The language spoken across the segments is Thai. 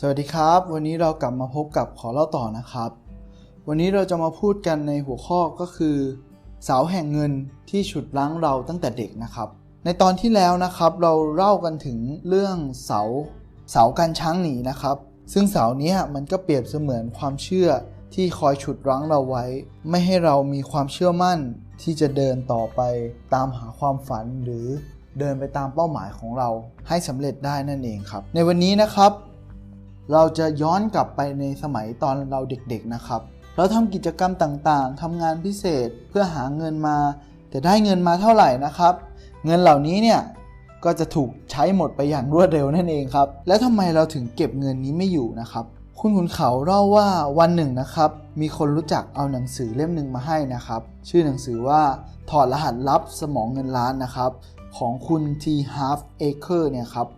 สวัสดีครับ วันนี้เรากลับมาพบกับขอเล่าต่อนะครับ วันนี้เราจะมาพูดกันในหัวข้อก็คือเสาแห่งเงินที่ฉุดรั้งเราตั้งแต่เด็กนะครับ ในตอนที่แล้วนะครับ เราเล่ากันถึงเรื่องเสาเสาการช้างหนีนะครับ ซึ่งเสาเนี้ยมันก็เปรียบเสมือนความเชื่อที่คอยฉุดรั้งเราไว้ ไม่ให้เรามีความเชื่อมั่นที่จะเดินต่อไปตามหาความฝันหรือเดินไปตามเป้าหมายของเราให้สำเร็จได้นั่นเองครับ ในวันนี้นะครับ เราจะย้อนกลับไปในสมัยตอนเราเด็กๆนะครับ เราทำกิจกรรมต่างๆทำงานพิเศษเพื่อหาเงินมา แต่ได้เงินมาเท่าไหร่นะครับ เงินเหล่านี้เนี่ยก็จะถูกใช้หมดไปอย่างรวดเร็วนั่นเองครับ แล้วทำไมเราถึงเก็บเงินนี้ไม่อยู่นะครับ คุณขุนเขาเล่าว่าวันหนึ่งนะครับ มีคนรู้จักเอาหนังสือเล่มหนึ่งมาให้นะครับ ชื่อหนังสือว่าถอดรหัสลับสมองเงินล้านนะครับ ของคุณ T Half Acre เนี่ยครับ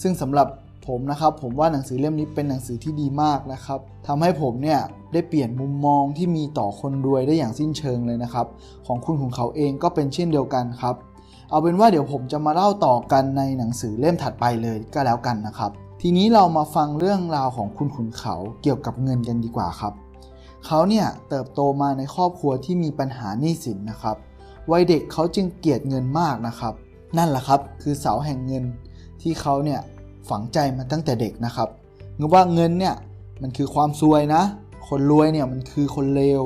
ซึ่งสำหรับ ผมนะครับผมว่าหนังสือเล่มนี้เป็นหนังสือที่ดีมากนะครับทำให้ผมเนี่ยได้เปลี่ยนมุมมองที่มีต่อคนรวยได้อย่างสิ้นเชิงเลยนะครับ ของคุณขุนเขาเองก็เป็นเช่นเดียวกันครับ เอาเป็นว่าเดี๋ยวผมจะมาเล่าต่อกันในหนังสือเล่มถัดไปเลยก็แล้วกันนะครับ ทีนี้เรามาฟังเรื่องราวของคุณขุนเขาเกี่ยวกับเงินกันดีกว่าครับ เขาเนี่ยเติบโตมาในครอบครัวที่มีปัญหาหนี้สินนะครับวัยเด็กเขาจึงเกลียดเงินมากนะครับ นั่นแหละครับคือเสาแห่งเงินที่เขาเนี่ย ฝังใจมาตั้งแต่เด็กนะครับเงินว่าเงินเนี่ยมันคือความซวยนะ คนรวยเนี่ยมันคือคนเลว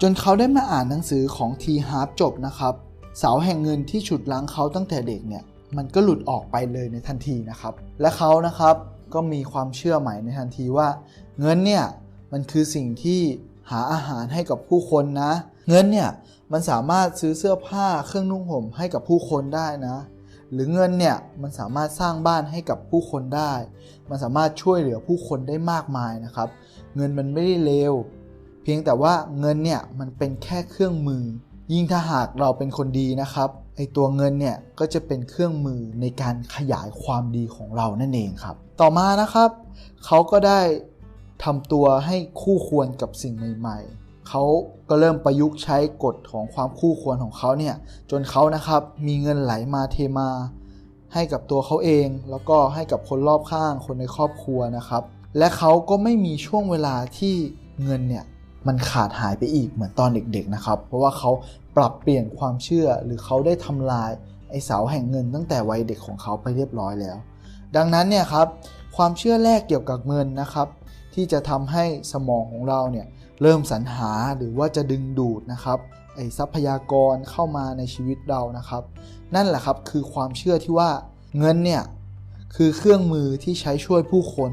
จนเขาได้มาอ่านหนังสือของทีฮาร์ปจบนะครับเสาแห่งเงินที่ฉุดล้างเขาตั้งแต่เด็กเนี่ยมันก็หลุดออกไปเลยในทันทีนะครับ และเขานะครับก็มีความเชื่อใหม่ในทันทีว่า เงินเนี่ยมันคือสิ่งที่หาอาหารให้กับผู้คนนะ เงินเนี่ยมันสามารถซื้อเสื้อผ้าเครื่องนุ่งห่มให้กับผู้คนได้นะ หรือเงินเนี่ยมันสามารถสร้างบ้านให้กับผู้คนได้ มันสามารถช่วยเหลือผู้คนได้มากมายนะครับ เงินมันไม่ได้เลวเพียงแต่ว่าเงินเนี่ยมันเป็นแค่เครื่องมือ ยิ่งถ้าหากเราเป็นคนดีนะครับไอตัวเงินเนี่ยก็จะเป็นเครื่องมือในการขยายความดีของเรานั่นเองครับ ต่อมานะครับเขาก็ได้ทำตัวให้คู่ควรกับสิ่งใหม่ ๆ เขาก็เริ่มประยุกต์ใช้กฎของความคู่ควรของเขาเนี่ยจนเขานะครับมีเงินไหลมาเทมา ให้กับตัวเขาเอง แล้วก็ให้กับคนรอบข้างคนในครอบครัวนะครับ และเขาก็ไม่มีช่วงเวลาที่เงินเนี่ยมันขาดหายไปอีกเหมือนตอนเด็กๆนะครับ เพราะว่าเขาปรับเปลี่ยนความเชื่อหรือเขาได้ทำลายไอ้เสาแห่งเงินตั้งแต่วัยเด็กของเขาไปเรียบร้อยแล้ว ดังนั้นเนี่ยครับความเชื่อแรกเกี่ยวกับเงินนะครับ ที่จะทำให้สมองของเราเนี่ย เริ่มสรรหาหรือว่าจะดึงดูดนะครับไอ้ทรัพยากรเข้ามาในชีวิตเรานะครับ นั่นแหละครับคือความเชื่อที่ว่าเงินเนี่ยคือเครื่องมือที่ใช้ช่วยผู้คน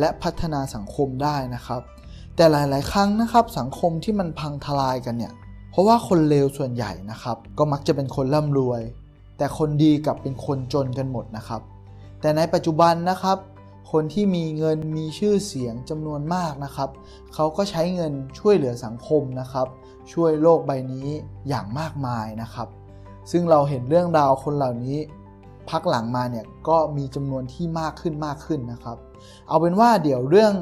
และพัฒนาสังคมได้นะครับ แต่หลาย ๆ ครั้งนะครับสังคมที่มันพังทลายกันเนี่ยเพราะว่าคนเลวส่วนใหญ่นะครับ ก็มักจะเป็นคนร่ำรวย แต่คนดีกลับเป็นคนจนกันหมดนะครับ แต่ในปัจจุบันนะครับ คนที่มีเงินมีชื่อเสียงจำนวนมากนะครับ เขาก็ใช้เงินช่วยเหลือสังคมนะครับ ช่วยโลกใบนี้อย่างมากมายนะครับ ซึ่งเราเห็นเรื่องราวคนเหล่านี้ พักหลังมาเนี่ยก็มีจำนวนที่มากขึ้นมากขึ้นนะครับ เอาเป็นว่าเดี๋ยวเรื่อง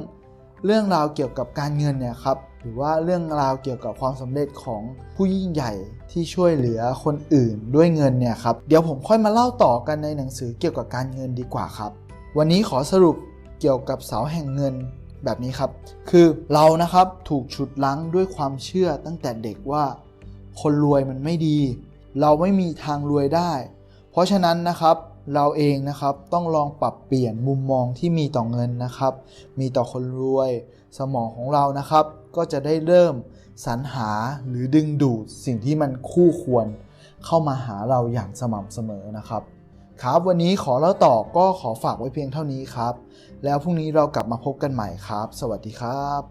เรื่องราวเกี่ยวกับการเงินเนี่ยครับหรือว่าเรื่องราวเกี่ยวกับความสำเร็จของผู้ยิ่งใหญ่ที่ช่วยเหลือคนอื่นด้วยเงินเนี่ยครับเดี๋ยวผมค่อยมาเล่าต่อกันในหนังสือเกี่ยวกับการเงินดีกว่าครับ วันนี้ขอสรุปเกี่ยวกับเสาแห่งเงินแบบนี้ครับ คือเรานะครับถูกฉุดลั้งด้วยความเชื่อตั้งแต่เด็กว่า คนรวยมันไม่ดี เราไม่มีทางรวยได้ เพราะฉะนั้นนะครับเราเองนะครับต้องลองปรับเปลี่ยนมุมมองที่มีต่อเงินนะครับ มีต่อคนรวย สมองของเรานะครับ ก็จะได้เริ่มสรรหาหรือดึงดูดสิ่งที่มันคู่ควร เข้ามาหาเราอย่างสม่ำเสมอนะครับ ครับวันนี้ขอเล่าต่อก็ขอฝากไว้เพียงเท่านี้ครับ แล้วพรุ่งนี้เรากลับมาพบกันใหม่ครับ สวัสดีครับ